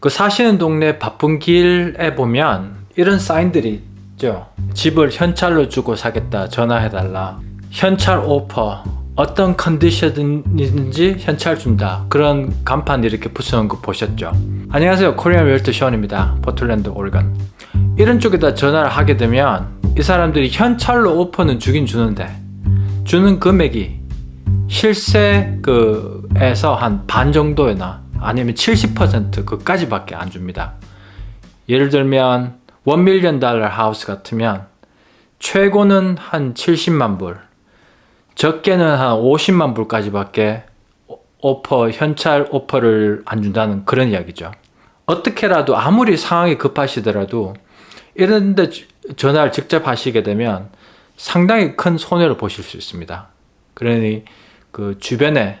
그 사시는 동네 바쁜 길에 보면 이런 사인들이 있죠. 집을 현찰로 주고 사겠다. 전화해달라. 현찰 오퍼. 어떤 컨디션이든지 현찰 준다. 그런 간판 이렇게 붙여놓은 거 보셨죠? 안녕하세요. 코리안 웰트 시원입니다. 포틀랜드 오레건. 이런 쪽에다 전화를 하게 되면 이 사람들이 현찰로 오퍼는 주긴 주는데 주는 금액이 실세 그에서 한 반 정도나 아니면 70% 그까지밖에 안 줍니다. 예를 들면 원 밀리언 달러 하우스 같으면 최고는 한 70만 불, 적게는 한 50만 불까지밖에 오- 오퍼 현찰 오퍼를 안 준다는 그런 이야기죠. 어떻게라도 아무리 상황이 급하시더라도 이런데 주- 전화를 직접 하시게 되면 상당히 큰 손해를 보실 수 있습니다. 그러니 그 주변에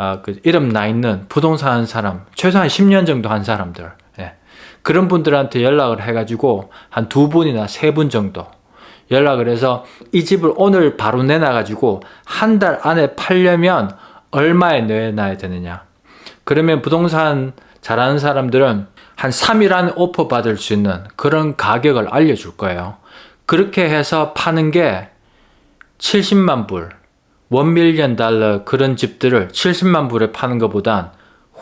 아, 그 이름 나 있는 부동산 한 사람, 최소한 10년 정도 한 사람들, 예. 그런 분들한테 연락을 해가지고 한 두 분이나 세 분 정도 연락을 해서 이 집을 오늘 바로 내놔가지고 한 달 안에 팔려면 얼마에 내놔야 되느냐. 그러면 부동산 잘하는 사람들은 한 3일 안에 오퍼 받을 수 있는 그런 가격을 알려줄 거예요. 그렇게 해서 파는 게 70만 불, 원 밀리언 달러 그런 집들을 70만 불에 파는 것보단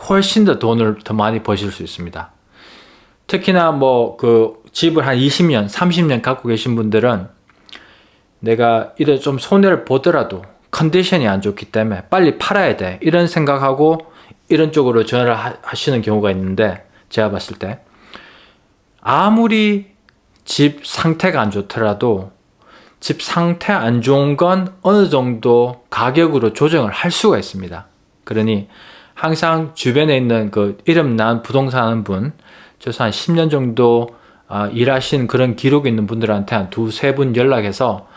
훨씬 더 돈을 더 많이 버실 수 있습니다. 특히나 뭐 그 집을 한 20년, 30년 갖고 계신 분들은 내가 이래 좀 손해를 보더라도 컨디션이 안 좋기 때문에 빨리 팔아야 돼. 이런 생각하고 이런 쪽으로 전화를 하- 하시는 경우가 있는데 제가 봤을 때 아무리 집 상태가 안 좋더라도 집 상태 안 좋은 건 어느 정도 가격으로 조정을 할 수가 있습니다. 그러니 항상 주변에 있는 그 이름 난 부동산 분, 최소한 10년 정도 아, 일하신 그런 기록이 있는 분들한테 한 두세 분 연락해서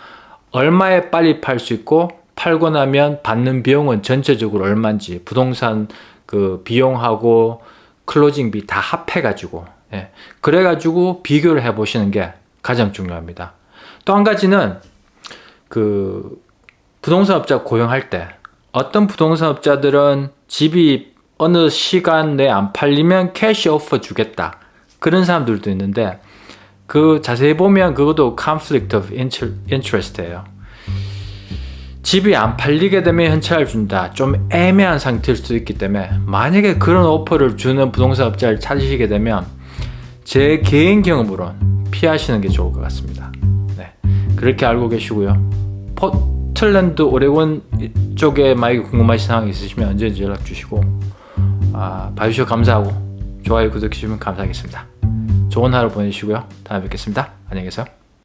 얼마에 빨리 팔 수 있고 팔고 나면 받는 비용은 전체적으로 얼마인지 부동산 그 비용하고 클로징비 다 합해가지고 예. 그래가지고 비교를 해보시는 게 가장 중요합니다. 또 한 가지는 그 부동산업자 고용할 때 어떤 부동산업자들은 집이 어느 시간 내에 안 팔리면 캐시 오퍼 주겠다 그런 사람들도 있는데 그 자세히 보면 그것도 conflict of inter- interest예요. 집이 안 팔리게 되면 현찰을 준다. 좀 애매한 상태일 수도 있기 때문에 만약에 그런 오퍼를 주는 부동산 업자를 찾으시게 되면 제 개인 경험으로 피하시는 게 좋을 것 같습니다. 네, 그렇게 알고 계시고요. 포틀랜드 오레곤 쪽에 만약에 궁금하신 사항이 있으시면 언제든지 연락 주시고 아, 봐주셔서 감사하고 좋아요 구독해 주시면 감사하겠습니다. 좋은 하루 보내시고요. 다음에 뵙겠습니다. 안녕히 계세요.